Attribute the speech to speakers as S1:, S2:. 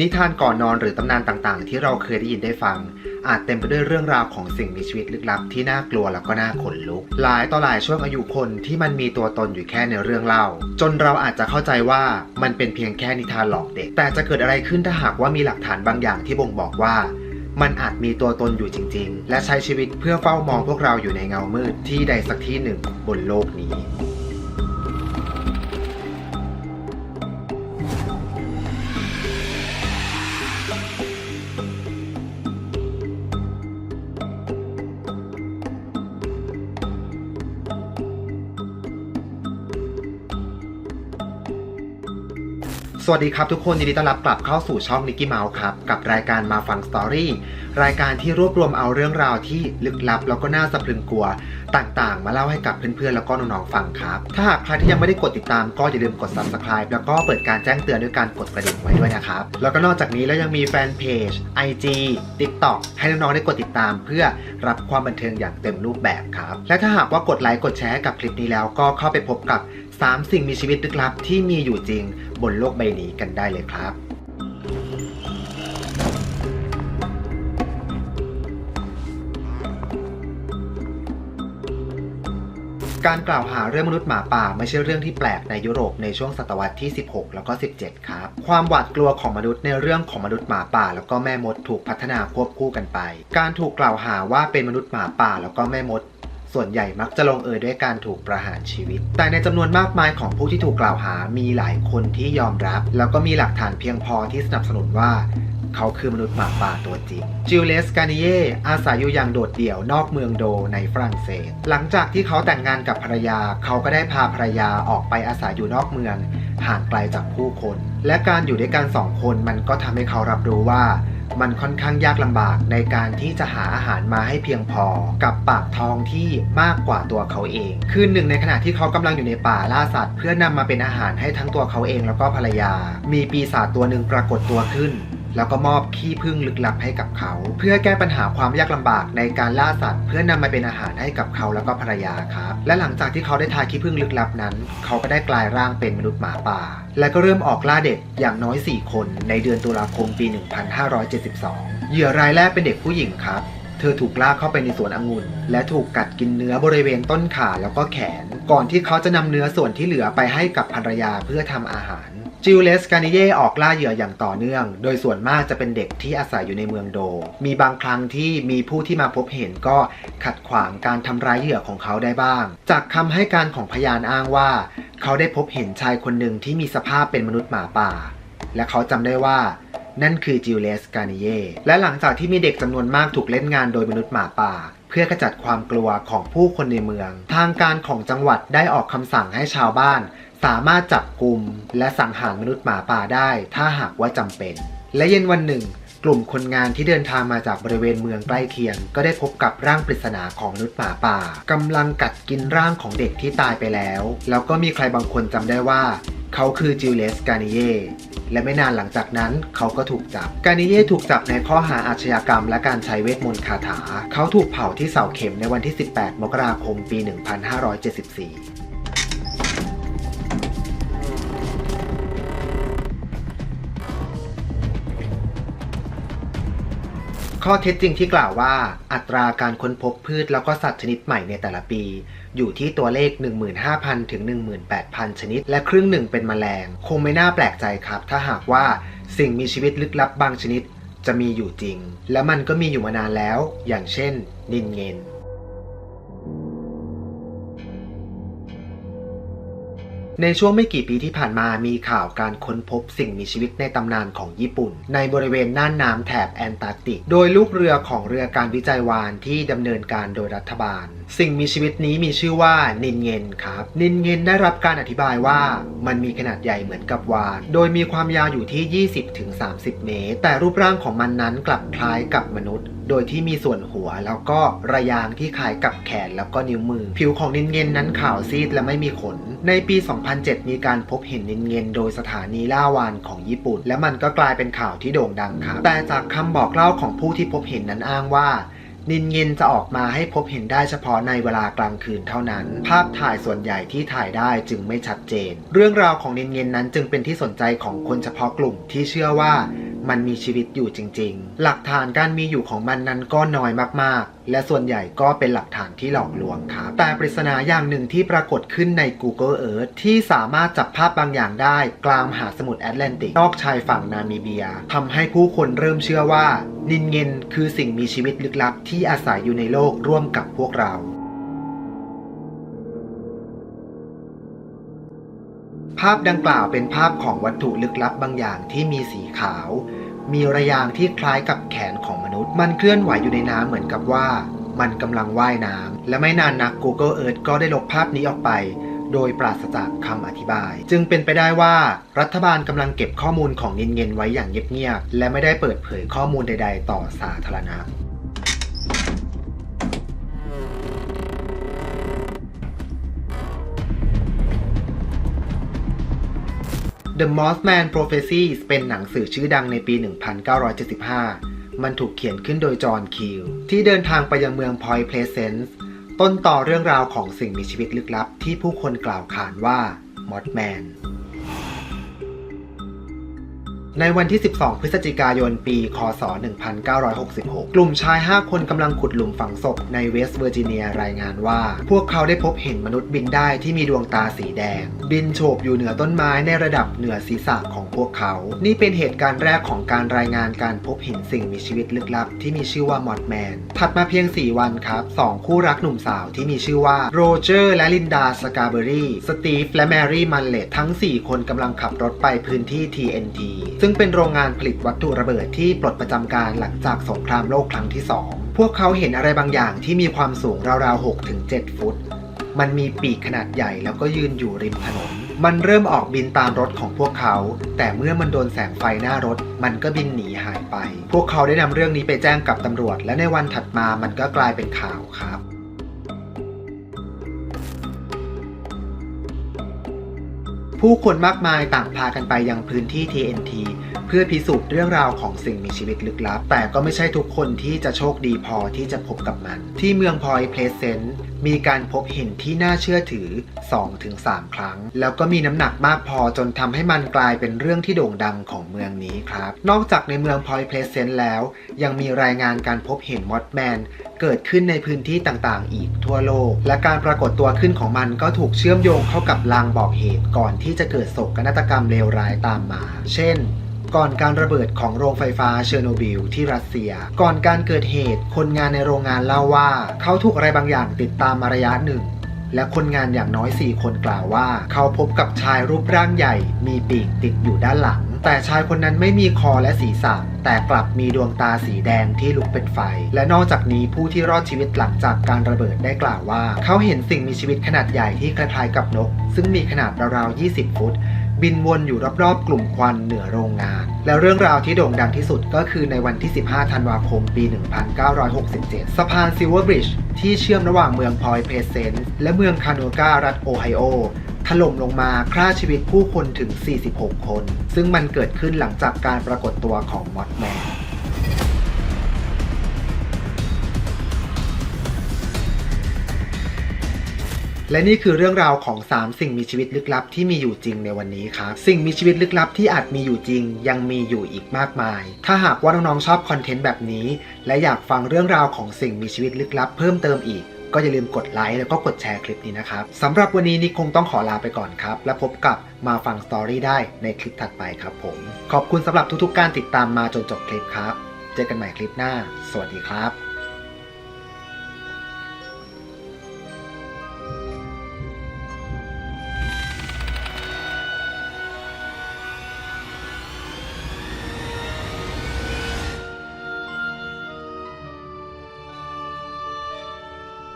S1: นิทานก่อนนอนหรือตำนานต่างๆ ที่เราเคยได้ยินได้ฟัง อาจเต็มไปด้วยเรื่องราวของสิ่งมีชีวิตลึกลับที่น่ากลัวแล้วก็น่าขนลุก หลายต่อหลายช่วงอายุคนที่มันมีตัวตนอยู่แค่ในเรื่องเล่า จนเราอาจจะเข้าใจว่ามันเป็นเพียงแค่นิทานหลอกเด็ก แต่จะเกิดอะไรขึ้นถ้าหากว่ามีหลักฐานบางอย่างที่บ่งบอกว่ามันอาจมีตัวตนอยู่จริง ๆ และใช้ชีวิตเพื่อเฝ้ามองพวกเราอยู่ในเงามืดที่ใดสักที่หนึ่งบนโลกนี้ สวัสดีครับทุกคนยินดีต้อนรับกลับเข้าสู่ช่องนิกกี้เมาส์ครับ กับรายการมาฟังสตอรี่รายการที่รวบรวมเอาเรื่องราวที่ลึกลับแล้วก็น่าสะพรึงกลัว ต่างๆ มาเล่าให้กับเพื่อนๆแล้วก็น้องๆฟังครับ ถ้าหากใครที่ยังไม่ได้กดติดตามก็อย่าลืมกด subscribe แล้วก็เปิดการแจ้งเตือนด้วยการกดกระดิ่งไว้ด้วยนะครับ แล้วก็นอกจากนี้แล้วยังมีแฟนเพจ IG TikTok ให้น้องๆได้กดติดตาม เพื่อรับความบันเทิงอย่างเต็มรูปแบบครับ และถ้าหากว่ากดไลค์กดแชร์กับคลิปนี้แล้วก็เข้าไปพบกับ 3 สิ่งมีชีวิตลึกลับที่มีอยู่จริงบนโลกใบนี้กันได้เลยครับ การกล่าวหาเรื่องมนุษย์หมาป่าไม่ใช่เรื่องที่แปลกในยุโรปในช่วงศตวรรษที่ 16 แล้วก็ 17 ครับ ความหวาดกลัวของมนุษย์ในเรื่องของมนุษย์หมาป่า แล้วก็แม่มดถูกพัฒนาควบคู่กันไป การถูกกล่าวหาว่าเป็นมนุษย์หมาป่า แล้วก็แม่มดส่วนใหญ่มักจะลงเอยด้วยการถูกประหารชีวิต แต่ในจำนวนมากมายของผู้ที่ถูกกล่าวหามีหลายคนที่ยอมรับ แล้วก็มีหลักฐานเพียงพอที่สนับสนุนว่า เขาคือมนุษย์หมาป่าตัวจริง จิลเลสกานิเย่อาศัยอยู่อย่างโดดเดี่ยวนอกเมืองโดในฝรั่งเศส หลังจากที่เขาแต่งงานกับภรรยา เขาก็ได้พาภรรยาออกไปอาศัยอยู่นอกเมือง ห่างไกลจากผู้คน และการอยู่ด้วยกันสองคนมันก็ทำให้เขารับรู้ว่ามันค่อนข้างยากลำบากในการที่จะหาอาหารมาให้เพียงพอ กับปากท้องที่มากกว่าตัวเขาเอง คืนหนึ่งในขณะที่เขากำลังอยู่ในป่าล่าสัตว์ เพื่อนำมาเป็นอาหารให้ทั้งตัวเขาเองแล้วก็ภรรยา มีปีศาจตัวหนึ่งปรากฏตัวขึ้น แล้วก็มอบขี้ผึ้งลึกลับให้กับเขา เพื่อแก้ปัญหาความยากลำบากในการล่าสัตว์ เพื่อนำมาเป็นอาหารให้กับเขาแล้วก็ภรรยาครับ และหลังจากที่เขาได้ทาขี้ผึ้งลึกลับนั้น เขาก็ได้กลายร่างเป็นมนุษย์หมาป่า และก็เริ่มออกล่าเด็กอย่างน้อย 4 คนในเดือนตุลาคมปี 1572 เหยื่อรายแรกเป็นเด็กผู้หญิงครับเธอถูกลากเข้าไปในสวนองุ่น และถูกกัดกินเนื้อบริเวณต้นขาแล้วก็แขน ก่อนที่เขาจะนำเนื้อส่วนที่เหลือไปให้กับภรรยาเพื่อทำอาหาร จิลเลสกานิเย่ออกล่าเหยื่ออย่างต่อเนื่อง โดยส่วนมากจะเป็นเด็กที่อาศัยอยู่ในเมืองโด มีบางครั้งที่มีผู้ที่มาพบเห็นก็ขัดขวางการทำร้ายเหยื่อของเขาได้บ้าง จากคำให้การของพยานอ้างว่า เขาได้พบเห็นชายคนหนึ่งที่มีสภาพเป็นมนุษย์หมาป่า และเขาจำได้ว่านั่นคือจิลเลสกานิเย่และหลังจากที่มีเด็กจำนวนมากถูกเล่นงานโดยมนุษย์หมาป่า เพื่อขจัดความกลัวของผู้คนในเมือง ทางการของจังหวัดได้ออกคำสั่งให้ชาวบ้าน สามารถจับกลุ่มและสังหารมนุษย์หมาป่าได้ถ้าหากว่าจำเป็น และเย็นวันหนึ่ง กลุ่มคนงานที่เดินทางมาจากบริเวณเมืองใกล้เคียง ก็ได้พบกับร่างปริศนาของมนุษย์หมาป่ากำลังกัดกินร่างของเด็กที่ตายไปแล้ว แล้วก็มีใครบางคนจำได้ว่า เขาคือจิลเลสกานิเยและไม่นานหลังจากนั้นเขาก็ถูกจับ กานิเย่ถูกจับในข้อหาอาชญากรรมและการใช้เวทมนต์คาถา เขาถูกเผาที่เสาเข็มในวันที่ 18 มกราคม ปี 1574 ข้อเท็จจริงที่กล่าวว่า อัตราการค้นพบพืชแล้วก็สัตว์ชนิดใหม่ในแต่ละปี อยู่ที่ตัวเลข 15,000 ถึง 18,000 ชนิด และครึ่งหนึ่งเป็นแมลง คงไม่น่าแปลกใจครับ ถ้าหากว่าสิ่งมีชีวิตลึกลับบางชนิดจะมีอยู่จริง และมันก็มีอยู่มานานแล้ว อย่างเช่น นินเงิน ในช่วงไม่กี่ปีที่ผ่านมามีข่าวการค้นพบสิ่งมีชีวิตในตำนานของญี่ปุ่น ในบริเวณน่านน้ำแถบแอนตาร์กติก โดยลูกเรือของเรือการวิจัยวานที่ดำเนินการโดยรัฐบาล สิ่งมีชีวิตนี้มีชื่อว่านินเงนครับ นินเงนได้รับการอธิบายว่ามันมีขนาดใหญ่เหมือนกับวาน โดยมีความยาวอยู่ที่ 20-30 เมตร แต่รูปร่างของมันนั้นกลับคล้ายกับมนุษย์ โดยที่มีส่วนหัวแล้วก็ระยางที่คล้ายกับแขนแล้วก็นิ้วมือ ผิวของนินเงินนั้นขาวซีดและไม่มีขน ในปี 2007 มีการพบเห็นนินเงินโดยสถานีล่าวานของญี่ปุ่น และมันก็กลายเป็นข่าวที่โด่งดังครับแต่จากคำบอกเล่าของผู้ที่พบเห็นนั้นอ้างว่านินเงินจะออกมาให้พบเห็นได้เฉพาะในเวลากลางคืนเท่านั้น ภาพถ่ายส่วนใหญ่ที่ถ่ายได้จึงไม่ชัดเจน เรื่องราวของนินเงินนั้นจึงเป็นที่สนใจของคนเฉพาะกลุ่มที่เชื่อว่า มันมีชีวิตอยู่จริง ๆ หลักฐานการมีอยู่ของมันนั้นก็น้อยมากๆ และส่วนใหญ่ก็เป็นหลักฐานที่หลอกลวงครับ แต่ปริศนาอย่างหนึ่งที่ปรากฏขึ้นใน Google Earth ที่สามารถจับภาพบางอย่างได้กลางมหาสมุทรแอตแลนติกนอกชายฝั่งนามิเบียทำให้ผู้คนเริ่มเชื่อว่า นินเงินคือสิ่งมีชีวิตลึกลับที่อาศัยอยู่ในโลกร่วมกับพวกเรา ภาพดังกล่าวเป็นภาพของวัตถุลึกลับบางอย่างที่มีสีขาว มีระยางที่คล้ายกับแขนของมนุษย์ มันเคลื่อนไหวอยู่ในน้ำเหมือนกับว่า มันกำลังว่ายน้ำและไม่นานนัก Google Earth ก็ได้ลบภาพนี้ออกไป โดยปราศจากคำอธิบาย จึงเป็นไปได้ว่ารัฐบาลกำลังเก็บข้อมูลของนินเงินไว้อย่างเงียบๆและไม่ได้เปิดเผยข้อมูลใด ๆ ต่อสาธารณะ The Mothman Prophecies เป็นหนังสือชื่อดังในปี 1975 มันถูกเขียนขึ้นโดยจอห์นคิวที่เดินทางไปยังเมือง Point Pleasant ต้นต่อเรื่องราวของสิ่งมีชีวิตลึกลับที่ผู้คนกล่าวขานว่า Mothman ในวันที่ 12 พฤศจิกายน ปี คศ 1966 กลุ่มชาย 5 คนกำลังขุดหลุมฝังศพในเวสต์เวอร์จิเนียรายงานว่า พวกเขาได้พบเห็นมนุษย์บินได้ที่มีดวงตาสีแดง บินโฉบอยู่เหนือต้นไม้ในระดับเหนือศีรษะของพวกเขา นี่เป็นเหตุการณ์แรกของการรายงานการพบเห็นสิ่งมีชีวิตลึกลับ ที่มีชื่อว่ามอดแมน ถัดมาเพียง 4 วันครับ 2 คู่รักหนุ่มสาวที่มีชื่อว่าโรเจอร์และลินดาสกาเบอรี่สตีฟและแมรี่มันเลตทั้ง 4 คนกำลังขับรถไปพื้นที่ TNT ซึ่งจึงเป็นโรงงานผลิตวัตถุระเบิดที่ปลดประจำการหลังจากสงครามโลกครั้งที่ 2 พวกเขาเห็นอะไรบางอย่างที่มีความสูงราวๆ 6-7 ฟุต มันมีปีกขนาดใหญ่แล้วก็ยืนอยู่ริมถนน มันเริ่มออกบินตามรถของพวกเขา แต่เมื่อมันโดนแสงไฟหน้ารถ มันก็บินหนีหายไป พวกเขาได้นำเรื่องนี้ไปแจ้งกับตำรวจ และในวันถัดมามันก็กลายเป็นข่าวครับ ผู้คนมากมายต่างพากันไปยังพื้นที่ TNT เพื่อพิสูจน์เรื่องราวของสิ่งมีชีวิตลึกลับ แต่ก็ไม่ใช่ทุกคนที่จะโชคดีพอที่จะพบกับมัน ที่เมืองพอยเพลเซนต์มีการพบเห็นที่น่าเชื่อถือ 2-3 ครั้ง แล้วก็มีน้ำหนักมากพอจนทำให้มันกลายเป็นเรื่องที่โด่งดังของเมืองนี้ครับ นอกจากในเมืองพอยเพลเซนต์แล้ว ยังมีรายงานการพบเห็นมอดแมนเกิดขึ้นในพื้นที่ต่างๆ อีกทั่วโลก และการปรากฏตัวขึ้นของมันก็ถูกเชื่อมโยงเข้ากับลางบอกเหตุก่อนที่จะเกิดโศกนาฏกรรมเลวร้ายตามมา เช่น ก่อนการระเบิดของโรงไฟฟ้าเชอร์โนบิลที่รัสเซีย ก่อนการเกิดเหตุคนงานในโรงงานเล่าว่า เขาถูกอะไรบางอย่างติดตามมาระยะหนึ่ง และคนงานอย่างน้อย 4 คนกล่าวว่า เขาพบกับชายรูปร่างใหญ่ มีปีกติดอยู่ด้านหลัง แต่ชายคนนั้นไม่มีคอและศีรษะ แต่กลับมีดวงตาสีแดงที่ลุกเป็นไฟ และนอกจากนี้ผู้ที่รอดชีวิตหลังจากการระเบิดได้กล่าวว่า เขาเห็นสิ่งมีชีวิตขนาดใหญ่ที่คล้ายๆกับนก ซึ่งมีขนาดราวๆ 20 ฟุต บินวนอยู่รอบๆ กลุ่มควันเหนือโรงงาน แล้วเรื่องราวที่โด่งดังที่สุดก็คือในวันที่ 15 ธันวาคม ปี 1967 สะพานซิลเวอร์บริดจ์ที่เชื่อมระหว่างเมืองพอยเพเซนต์และเมืองคาโนการัฐโอไฮโอถล่มลงมาฆ่าชีวิตผู้คนถึง 46 คน ซึ่งมันเกิดขึ้นหลังจากการปรากฏตัวของมอดแมน และนี่คือเรื่องราวของ 3 สิ่งมีชีวิตลึกลับที่มีอยู่จริงในวันนี้ครับ สิ่งมีชีวิตลึกลับที่อาจมีอยู่จริง ยังมีอยู่อีกมากมาย ถ้าหากว่าน้องๆชอบคอนเทนต์แบบนี้ และอยากฟังเรื่องราวของสิ่งมีชีวิตลึกลับเพิ่มเติมอีกก็อย่าลืมกดไลค์แล้วก็กดแชร์คลิปนี้นะครับสำหรับวันนี้นิกคงต้องขอลาไปก่อนครับ และพบกับมาฟังสตอรี่ได้ในคลิปถัดไปครับผม ขอบคุณสำหรับทุกๆ การติดตามมาจนจบคลิปครับ เจอกันใหม่คลิปหน้า สวัสดีครับ